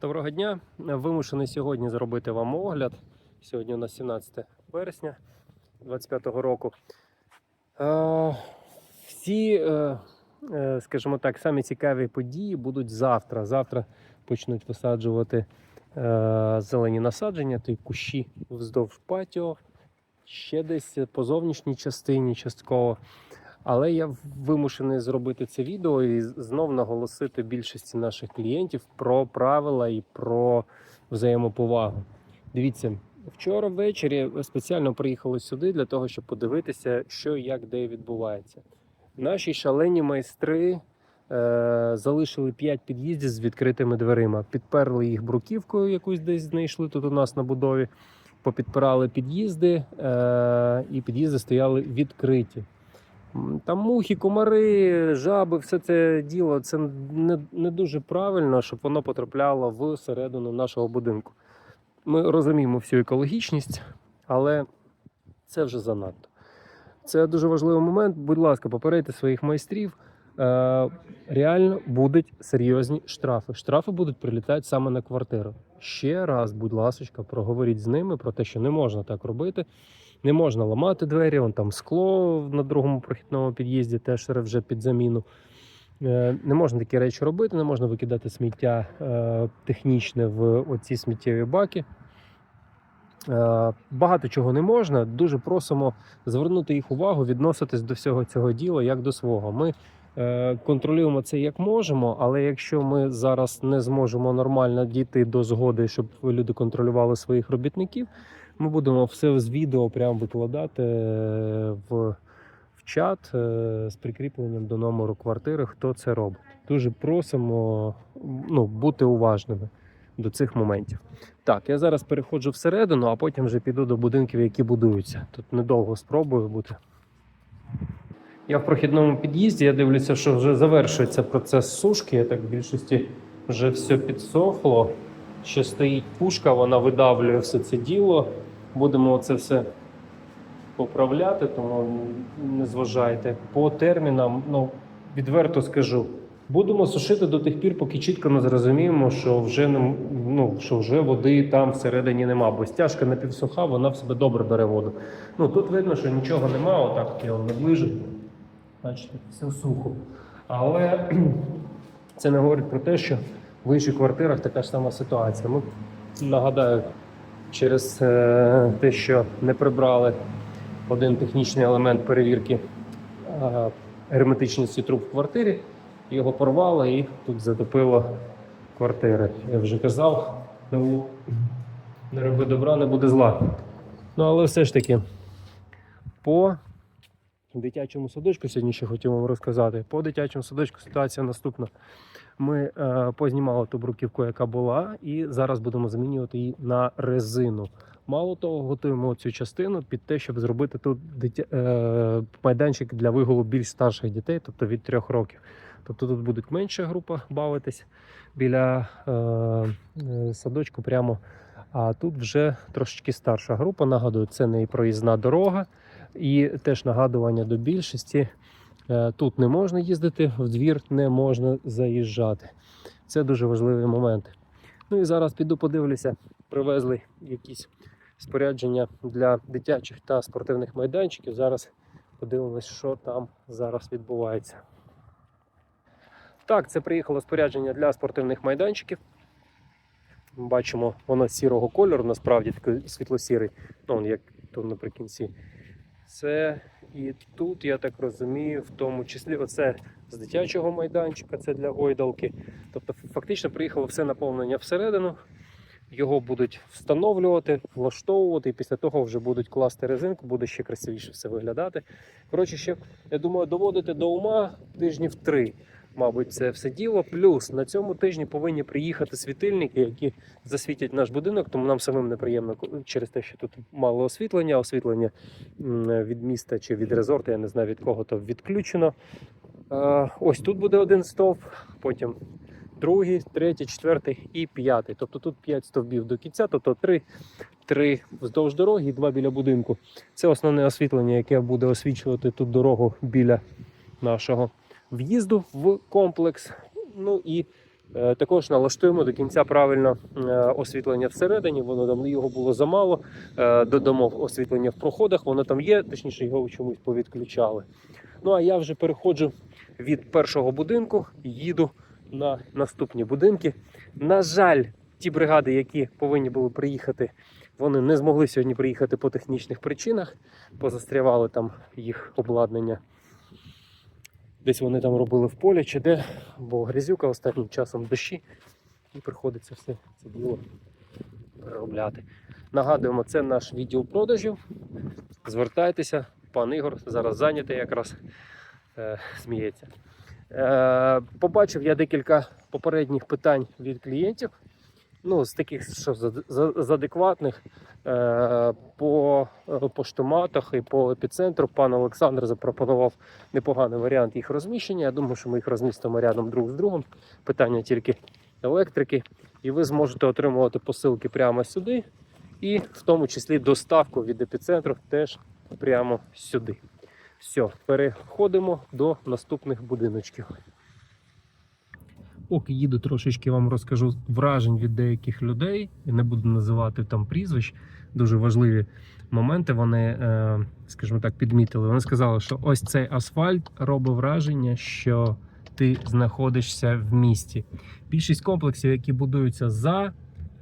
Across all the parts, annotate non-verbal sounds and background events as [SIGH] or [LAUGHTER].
Доброго дня. Вимушений сьогодні зробити вам огляд. Сьогодні у нас 17 вересня 2025 року. Е, Всі, е, е, скажімо так, самі цікаві події будуть завтра. Завтра почнуть висаджувати зелені насадження, й кущі вздовж патіо, ще десь по зовнішній частині частково. Але я вимушений зробити це відео і знов наголосити більшості наших клієнтів про правила і про взаємоповагу. Дивіться, вчора ввечері спеціально приїхали сюди для того, щоб подивитися, що як де відбувається. Наші шалені майстри е, залишили 5 під'їздів з відкритими дверима, підперли їх бруківкою, якусь десь знайшли тут у нас на будові. Попідпирали під'їзди, е, і під'їзди стояли відкриті. Там мухи, комари, жаби, все це діло. Це не, не дуже правильно, щоб воно потрапляло всередину нашого будинку. Ми розуміємо всю екологічність, але це вже занадто. Це дуже важливий момент. Будь ласка, попередьте своїх майстрів. Е, реально будуть серйозні штрафи. Штрафи будуть прилітати саме на квартиру. Ще раз, будь ласка, проговоріть з ними про те, що не можна так робити. Не можна ламати двері, вон там скло на другому прохідному під'їзді теж вже під заміну. Е, Не можна такі речі робити, не можна викидати сміття е, технічне в оці сміттєві баки. Е, Багато чого не можна. Дуже просимо звернути їх увагу, відноситись до всього цього діла як до свого. Ми контролюємо це як можемо, але якщо ми зараз не зможемо нормально дійти до згоди, щоб люди контролювали своїх робітників, ми будемо все з відео прямо викладати е, в, в чат е, з прикріпленням до номеру квартири, хто це робить. Дуже просимо ну, бути уважними до цих моментів. Так, я зараз переходжу всередину, а потім вже піду до будинків, які будуються. Тут недовго спробую бути. Я в прохідному під'їзді, я дивлюся, що вже завершується процес сушки. Я так в більшості вже все підсохло. Ще стоїть пушка, вона видавлює все це діло. Будемо це все поправляти, тому не зважайте. По термінам, ну, відверто скажу, будемо сушити до тих пір, поки чітко не зрозуміємо, що вже, ну, що вже води там всередині нема. Бо стяжка напівсуха, вона в себе добре бере воду. Ну, тут видно, що нічого нема, отак я наближу. Бачите, все сухо. Але [CLEARS THROAT] це не говорить про те, що в інших квартирах така ж сама ситуація. Ми нагадаю, через е, те, що не прибрали один технічний елемент перевірки е, герметичності труб в квартирі, його порвало і тут затопило квартири. Я вже казав, ну, не роби добра, не буде зла. Ну, але все ж таки, по дитячому садочку сьогодні ще хотів вам розказати. По дитячому садочку ситуація наступна. Ми е, познімали ту бруківку, яка була, і зараз будемо замінювати її на резину. Мало того, готуємо цю частину під те, щоб зробити тут дитя... е, майданчик для вигулу більш старших дітей, тобто від трьох років. Тобто тут буде менша група бавитись біля е, е, садочку прямо. А тут вже трошечки старша група. Нагадую, це не проїзна дорога, і теж нагадування до більшості. Е, Тут не можна їздити, в двір не можна заїжджати. Це дуже важливі моменти. Ну і зараз піду подивлюся, привезли якісь спорядження для дитячих та спортивних майданчиків. Зараз подивимось, що там зараз відбувається. Так, це приїхало спорядження для спортивних майданчиків. Бачимо, воно сірого кольору, насправді такий світло-сірий, ну, як тут наприкінці. Це і тут, я так розумію, в тому числі оце з дитячого майданчика, це для гойдалки. Тобто, фактично приїхало все наповнення всередину. Його будуть встановлювати, влаштовувати, і після того вже будуть класти резинку, буде ще красивіше все виглядати. Коротше, ще, я думаю, доводити до ума тижнів три, мабуть, це все діло. Плюс на цьому тижні повинні приїхати світильники, які засвітять наш будинок, тому нам самим неприємно через те, що тут мало освітлення. Освітлення від міста чи від резорту, я не знаю від кого то відключено. Ось тут буде один стовп, потім другий, третій, четвертий і п'ятий. Тобто тут п'ять стовбів до кінця, тобто три, три вздовж дороги і два біля будинку. Це основне освітлення, яке буде освічувати тут дорогу біля нашого в'їзду в комплекс. Ну і Е, Також налаштуємо до кінця правильно е, освітлення всередині, воно там його було замало. Е, Додамо освітлення в проходах, воно там є, точніше його чомусь повідключали. Ну а я вже переходжу від першого будинку, їду на наступні будинки. На жаль, ті бригади, які повинні були приїхати, вони не змогли сьогодні приїхати по технічних причинах, позастрявали там їх обладнання. Десь вони там робили в полі чи де, бо грязюка останнім часом дощі, і приходиться все це діло переробляти. Нагадуємо, це наш відділ продажів. Звертайтеся, пан Ігор зараз зайнятий якраз е, сміється. Е, побачив я декілька попередніх питань від клієнтів. Ну, з таких, що з, адекватних е, по е, поштоматах і по епіцентру. Пан Олександр запропонував непоганий варіант їх розміщення. Я думаю, що ми їх розмістимо рядом друг з другом. Питання тільки електрики. І ви зможете отримувати посилки прямо сюди, і в тому числі доставку від епіцентру теж прямо сюди. Все, переходимо до наступних будиночків. Поки їду, трошечки вам розкажу вражень від деяких людей. Я не буду називати там прізвищ. Дуже важливі моменти. Вони, е, скажімо так, підмітили. Вони сказали, що ось цей асфальт робить враження, що ти знаходишся в місті. Більшість комплексів, які будуються за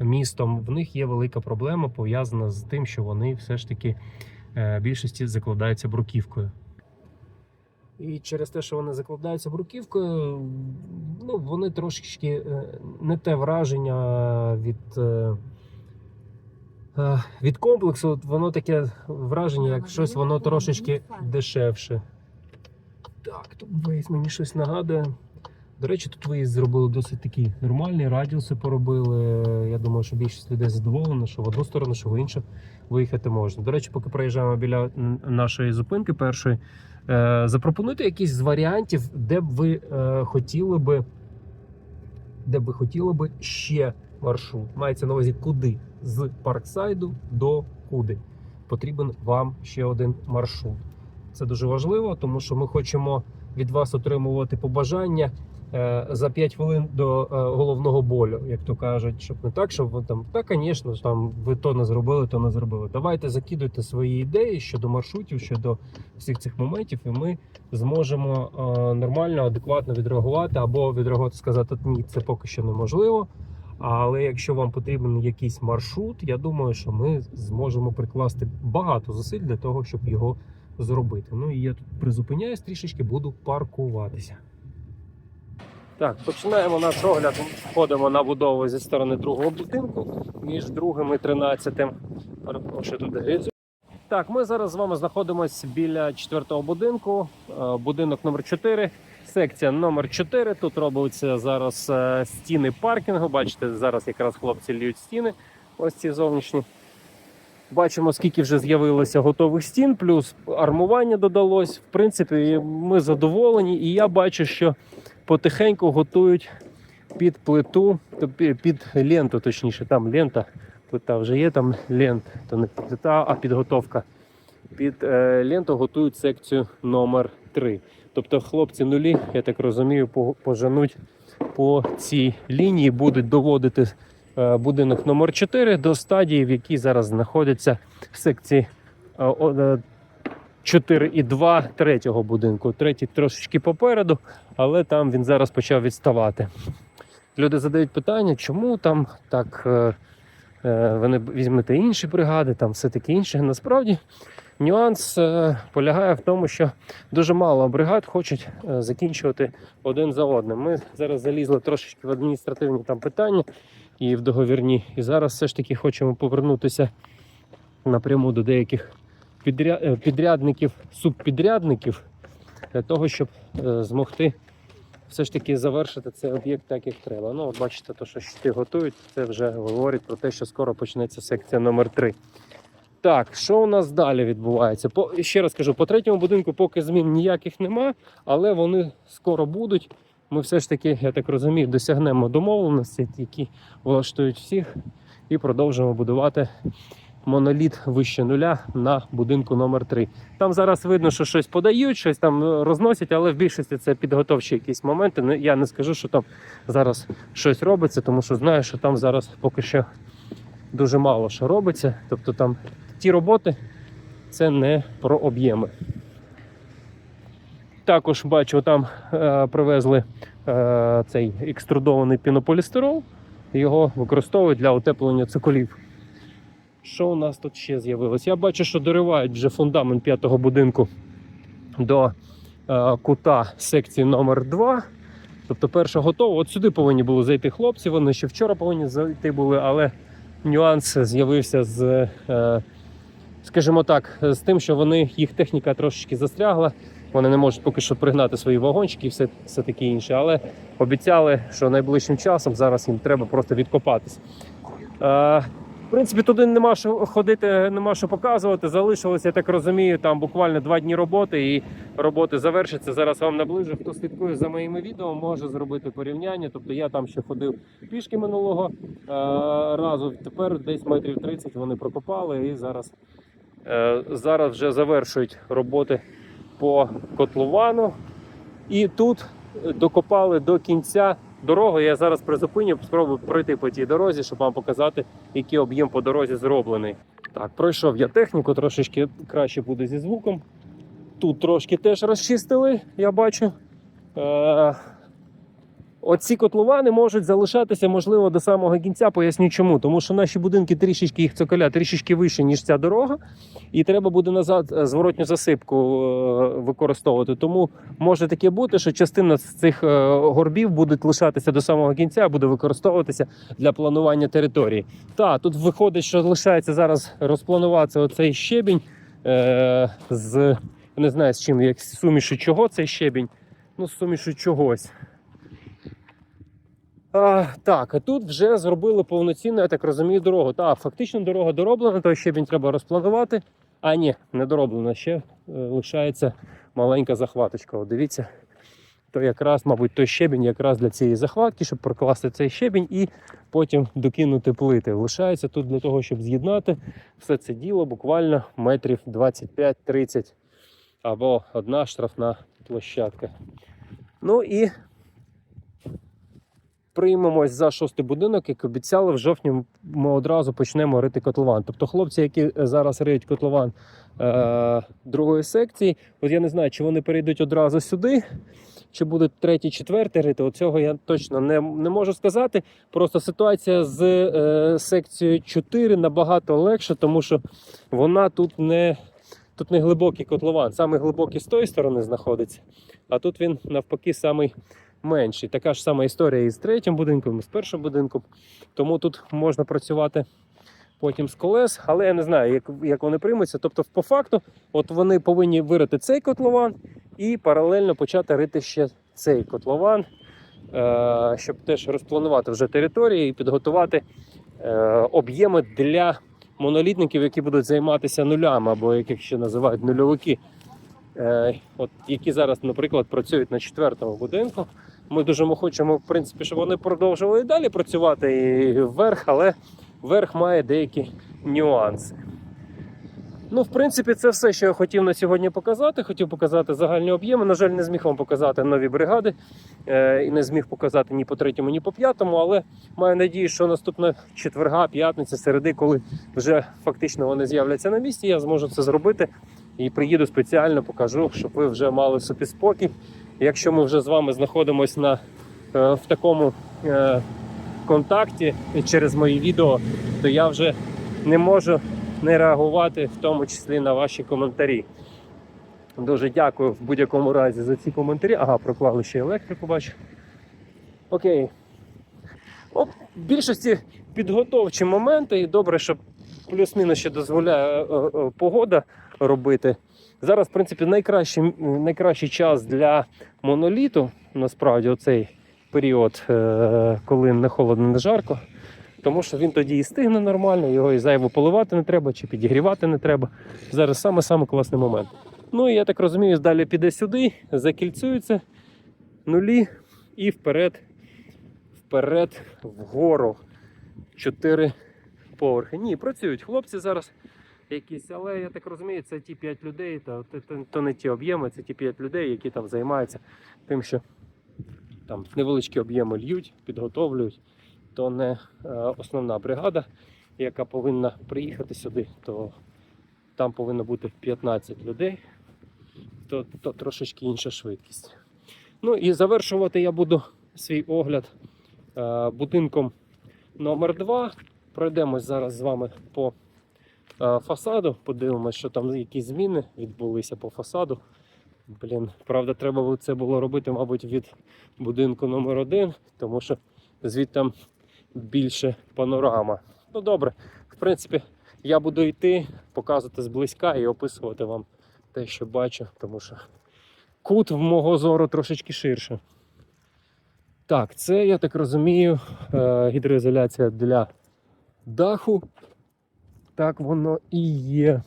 містом, в них є велика проблема пов'язана з тим, що вони все ж таки е, більшості закладаються бруківкою. І через те, що вони закладаються бруківкою, ну, вони трошечки е, не те враження від, е, е, від комплексу. Воно таке враження, як щось воно трошечки дешевше. Так, тут мені щось нагадує. До речі, тут виїзд зробили досить такий нормальний, радіуси поробили. Я думаю, що більшість людей задоволена, що в одну сторону, що в іншу виїхати можна. До речі, поки проїжджаємо біля нашої зупинки першої, е, запропонуйте якийсь з варіантів, де б ви е, хотіли би, де б ви хотіли би ще маршрут. Мається на увазі куди? З Парксайду до куди. Потрібен вам ще один маршрут. Це дуже важливо, тому що ми хочемо від вас отримувати побажання за 5 хвилин до е, головного болю, як то кажуть, щоб не так, щоб ви там, та, звісно, там ви то не зробили, то не зробили. Давайте закидуйте свої ідеї щодо маршрутів, щодо всіх цих моментів, і ми зможемо е, нормально, адекватно відреагувати або відреагувати, сказати, ні, це поки що неможливо. Але якщо вам потрібен якийсь маршрут, я думаю, що ми зможемо прикласти багато зусиль для того, щоб його зробити. Ну і я тут призупиняюсь трішечки, буду паркуватися. Так, починаємо наш огляд. Входимо на будову зі сторони другого будинку між другим і тринадцятим. Перепрошую, тут грізю. Так, ми зараз з вами знаходимося біля четвертого будинку. Е, Будинок номер 4 секція номер 4 Тут робляться зараз е, стіни паркінгу. Бачите, зараз якраз хлопці льють стіни. Ось ці зовнішні. Бачимо, скільки вже з'явилося готових стін, плюс армування додалось. В принципі, ми задоволені, і я бачу, що потихеньку готують під плиту, під ленту, точніше, там лента, плита вже є, там лент, то не плита, а підготовка. Під е, ленту готують секцію номер 3 Тобто хлопці нулі, я так розумію, по- поженуть по цій лінії, будуть доводити е, будинок номер 4 до стадії, в якій зараз знаходяться секції е, о- е, 4 і 2 третього будинку. Третій трошечки попереду, але там він зараз почав відставати. Люди задають питання, чому там так е, е, візьмете інші бригади, там все таке інше. Насправді нюанс е, полягає в тому, що дуже мало бригад хочуть закінчувати один за одним. Ми зараз залізли трошечки в адміністративні там питання і в договірні. І зараз все ж таки хочемо повернутися напряму до деяких підрядників, субпідрядників для того, щоб е, змогти все ж таки завершити цей об'єкт так, як треба. Ну, от бачите, то, що щити готують, це вже говорить про те, що скоро почнеться секція номер 3 Так, що у нас далі відбувається? По, ще раз кажу, по третьому будинку поки змін ніяких нема, але вони скоро будуть. Ми все ж таки, я так розумію, досягнемо домовленості, які влаштують всіх, і продовжимо будувати моноліт вище нуля на будинку номер 3 Там зараз видно, що щось подають, щось там розносять, але в більшості це підготовчі якісь моменти. Я не скажу, що там зараз щось робиться, тому що знаю, що там зараз поки що дуже мало що робиться. Тобто там ті роботи це не про об'єми. Також бачу, там е, привезли е, цей екструдований пінополістирол. Його використовують для утеплення циколів. Що у нас тут ще з'явилось? Я бачу, що доривають вже фундамент п'ятого будинку до е, кута секції номер 2 Тобто, перша готова. От сюди повинні були зайти хлопці. Вони ще вчора повинні зайти були, але нюанс з'явився з, е, скажімо так, з тим, що вони їх техніка трошечки застрягла. Вони не можуть поки що пригнати свої вагончики і все, все таке інше. Але обіцяли, що найближчим часом зараз їм треба просто відкопатись. Е, в принципі, туди нема що ходити, нема що показувати. Залишилося, я так розумію, там буквально два дні роботи, і роботи завершаться. Зараз вам наближу. Хто слідкує за моїми відео, може зробити порівняння. Тобто я там ще ходив пішки минулого е, разу. Тепер десь метрів 30 вони прокопали і зараз, е, зараз вже завершують роботи по котловану. І тут докопали до кінця дороги. Я зараз призупиню, спробую пройти по тій дорозі, щоб вам показати, який об'єм по дорозі зроблений. Так, пройшов я техніку, трошечки краще буде зі звуком. Тут трошки теж розчистили, я бачу. Е- Оці котловани можуть залишатися, можливо, до самого кінця. Поясню чому. Тому що наші будинки трішечки їх цоколя трішечки вище, ніж ця дорога, і треба буде назад е, зворотню засипку е, використовувати. Тому може таке бути, що частина з цих е, горбів буде лишатися до самого кінця, буде використовуватися для планування території. Та тут виходить, що лишається зараз розпланувати оцей щебінь е, з не знаю з чим, як з суміші чого цей щебінь. Ну, з суміші чогось. А, так, а тут вже зробили повноцінну, я так розумію, дорогу. Так, фактично дорога дороблена, то щебінь треба розпланувати. А ні, не дороблена ще. е, Лишається маленька захваточка. От дивіться, то якраз, мабуть, той щебінь якраз для цієї захватки, щоб прокласти цей щебінь і потім докинути плити. Лишається тут для того, щоб з'єднати все це діло буквально метрів 25-30 або одна штрафна площадка. Ну і приймемось за шостий будинок, як обіцяли, в жовтні ми одразу почнемо рити котлован. Тобто хлопці, які е, зараз риють котлован е- другої секції, от я не знаю, чи вони перейдуть одразу сюди, чи будуть третій, четвертий рити. Оцього я точно не, не можу сказати. Просто ситуація з е- секцією 4 набагато легша, тому що вона тут не. Тут не глибокий котлован, саме глибокий з тої сторони знаходиться, а тут він навпаки самий менший. Така ж сама історія і з третім будинком, і з першим будинком. Тому тут можна працювати потім з колес, але я не знаю, як, як вони приймуться. Тобто, по факту, от вони повинні вирити цей котлован і паралельно почати рити ще цей котлован, е- щоб теж розпланувати вже території і підготувати е- об'єми для монолітників, які будуть займатися нулями, або яких ще називають нульовики. Е, от, які зараз, наприклад, працюють на четвертому будинку. Ми дуже хочемо, в принципі, щоб вони продовжували і далі працювати і вверх, але верх має деякі нюанси. Ну, в принципі, це все, що я хотів на сьогодні показати. Хотів показати загальні об'єми. На жаль, не зміг вам показати нові бригади е, і не зміг показати ні по третьому, ні по п'ятому. Але маю надію, що наступна четверга, п'ятниця, середи, коли вже фактично вони з'являться на місці, я зможу це зробити. І приїду спеціально, покажу, щоб ви вже мали собі спокій. Якщо ми вже з вами знаходимося на, е, в такому е, контакті через мої відео, то я вже не можу не реагувати, в тому числі на ваші коментарі. Дуже дякую в будь-якому разі за ці коментарі. Ага, проклали ще електрику, бачу. Окей. О, в більшості підготовчі моменти, і добре, що плюс-мінус ще дозволяє е, погода робити. Зараз, в принципі, найкращий, найкращий час для моноліту, насправді, оцей період, е, коли не холодно, не жарко. Тому що він тоді і стигне нормально, його і зайво поливати не треба, чи підігрівати не треба. Зараз саме-саме класний момент. Ну і я так розумію, далі піде сюди, закільцюється нулі і вперед, вперед, вгору. Чотири поверхи. Ні, працюють хлопці зараз якісь, але я так розумію, це ті 5 людей, то, то, то, не ті об'єми, це ті 5 людей, які там займаються тим, що там невеличкі об'єми льють, підготовлюють. То не е, основна бригада, яка повинна приїхати сюди, то там повинно бути 15 людей, то, то трошечки інша швидкість. Ну і завершувати я буду свій огляд е, будинком номер 2 Пройдемось зараз з вами по фасаду, подивимося, що там якісь зміни відбулися по фасаду. Блін, правда, треба це було робити, мабуть, від будинку номер 1 тому що звідти там більше панорама. Ну добре, в принципі, я буду йти, показувати зблизька і описувати вам те, що бачу, тому що кут в мого зору трошечки ширше. Так, це, я так розумію, е, гідроізоляція для даху. Так воно і є.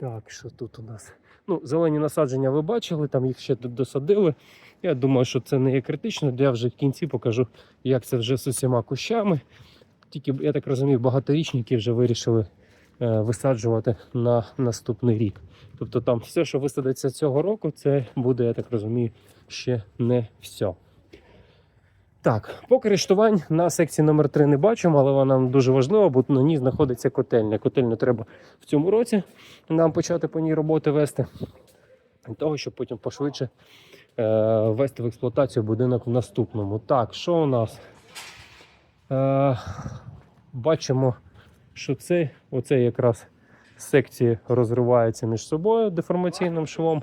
Так, що тут у нас? Ну, зелені насадження ви бачили, там їх ще досадили. Я думаю, що це не є критично. Я вже в кінці покажу, як це вже з усіма кущами. Тільки, я так розумію, багаторічники вже вирішили е, висаджувати на наступний рік. Тобто там все, що висадиться цього року, це буде, я так розумію, ще не все. Так, поки рештувань на секції номер 3 не бачимо, але вона нам дуже важлива, бо на ній знаходиться котельня. Котельню треба в цьому році нам почати по ній роботи вести, для того, щоб потім пошвидше е, ввести в експлуатацію будинок в наступному. Так, що у нас? Е, бачимо, що це, оце якраз секції розриваються між собою деформаційним швом.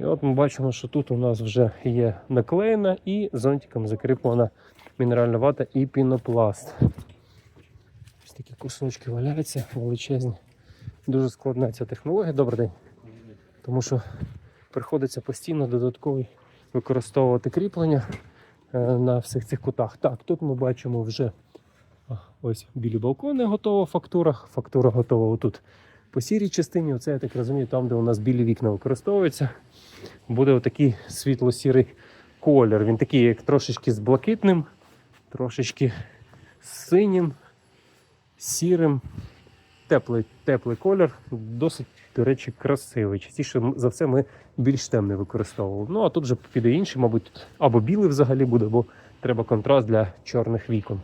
І от ми бачимо, що тут у нас вже є наклеєна і зонтиком закріплена мінеральна вата і пінопласт. Ось такі кусочки валяються величезні. Дуже складна ця технологія. Добрий день. Тому що приходиться постійно додатково використовувати кріплення е, на всіх цих кутах. Так, тут ми бачимо вже ось білі балкони готова фактура. Фактура готова отут по сірій частині. Оце я так розумію, там, де у нас білі вікна використовуються, буде отакий світло-сірий колір. Він такий, як трошечки з блакитним, трошечки з синім, сірим. Теплий, теплий колір, досить, до речі, красивий. Частіше за все ми більш темний використовували. Ну а тут вже піде інший, мабуть, або білий взагалі буде, бо треба контраст для чорних вікон.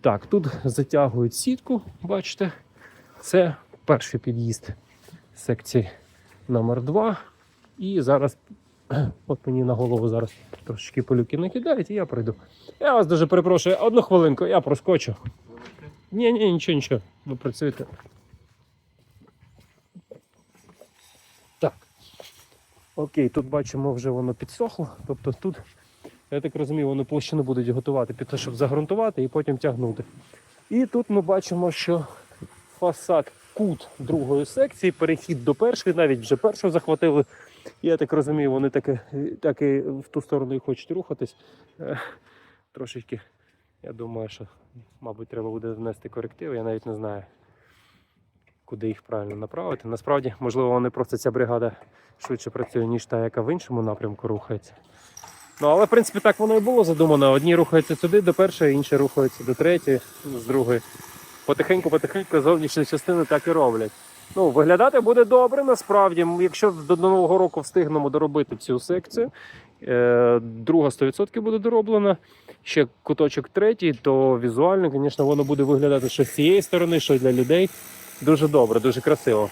Так, тут затягують сітку, бачите, це перший під'їзд секції номер 2 І зараз, [CLEARS THROAT] от мені на голову зараз трошечки полюки накидають, і я пройду. Я вас дуже перепрошую, одну хвилинку, я проскочу. Ні, ні, нічого, нічого. Ви працюєте. Так. Окей, тут бачимо, вже воно підсохло. Тобто тут, я так розумію, вони площину будуть готувати під те, щоб загрунтувати і потім тягнути. І тут ми бачимо, що фасад кут другої секції, перехід до першої, навіть вже першу захватили. Я так розумію, вони таки, так і в ту сторону і хочуть рухатись. Е, Трошечки, я думаю, що, мабуть, треба буде внести корективи, я навіть не знаю, куди їх правильно направити. Насправді, можливо, вони просто ця бригада швидше працює, ніж та, яка в іншому напрямку рухається. Ну, але, в принципі, так воно і було задумано. Одні рухаються сюди до першої, інші рухаються до третьої, з другої. Потихеньку-потихеньку зовнішні частини так і роблять. Ну, виглядати буде добре, насправді. Якщо до Нового року встигнемо доробити цю секцію, е, друга 100% буде дороблена. Ще куточок третій, то візуально, звісно, воно буде виглядати що з цієї сторони, що для людей. Дуже добре, дуже красиво.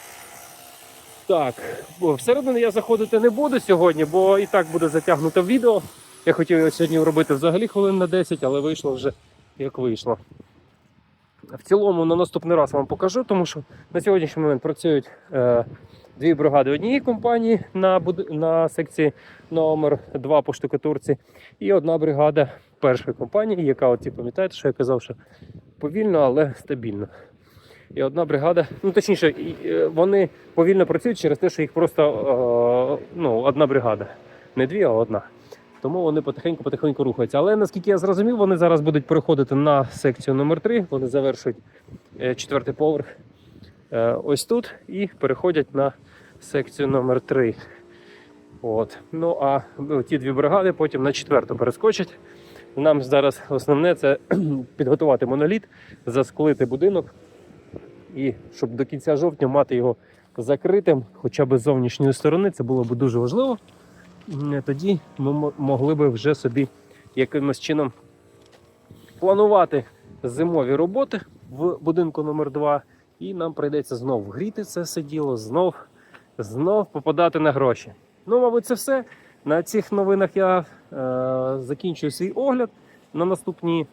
Так, всередину я заходити не буду сьогодні, бо і так буде затягнуто відео. Я хотів його сьогодні робити взагалі хвилин на 10, але вийшло вже як вийшло. В цілому на наступний раз вам покажу, тому що на сьогоднішній момент працюють е, дві бригади однієї компанії на, на секції номер 2 по штукатурці, і одна бригада першої компанії, яка, от, пам'ятаєте, що я казав, що повільно, але стабільно. І одна бригада, ну точніше, е, вони повільно працюють через те, що їх просто е, ну, одна бригада. Не дві, а одна. Тому вони потихеньку-потихеньку рухаються. Але наскільки я зрозумів, вони зараз будуть переходити на секцію номер 3 Вони завершують е, четвертий поверх е, ось тут і переходять на секцію номер 3 От. Ну а ну, ті дві бригади потім на четверту перескочать. Нам зараз основне це [CLEARS THROAT] підготувати моноліт, засклити будинок і щоб до кінця жовтня мати його закритим, хоча б з зовнішньої сторони, це було б дуже важливо. М, Тоді ми могли б вже собі якимось чином планувати зимові роботи в будинку номер 2 і нам прийдеться знов гріти це все діло, знов, знов попадати на гроші. Ну, мабуть, це все. На цих новинах я е, закінчую свій огляд. На наступні,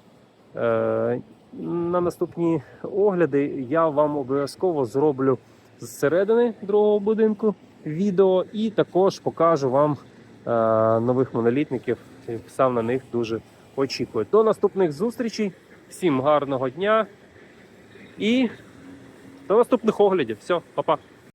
е, на наступні огляди я вам обов'язково зроблю зсередини другого будинку відео і також покажу вам е, нових монолітників. і Сам на них дуже очікую. До наступних зустрічей. Всім гарного дня і до наступних оглядів. Все, па-па.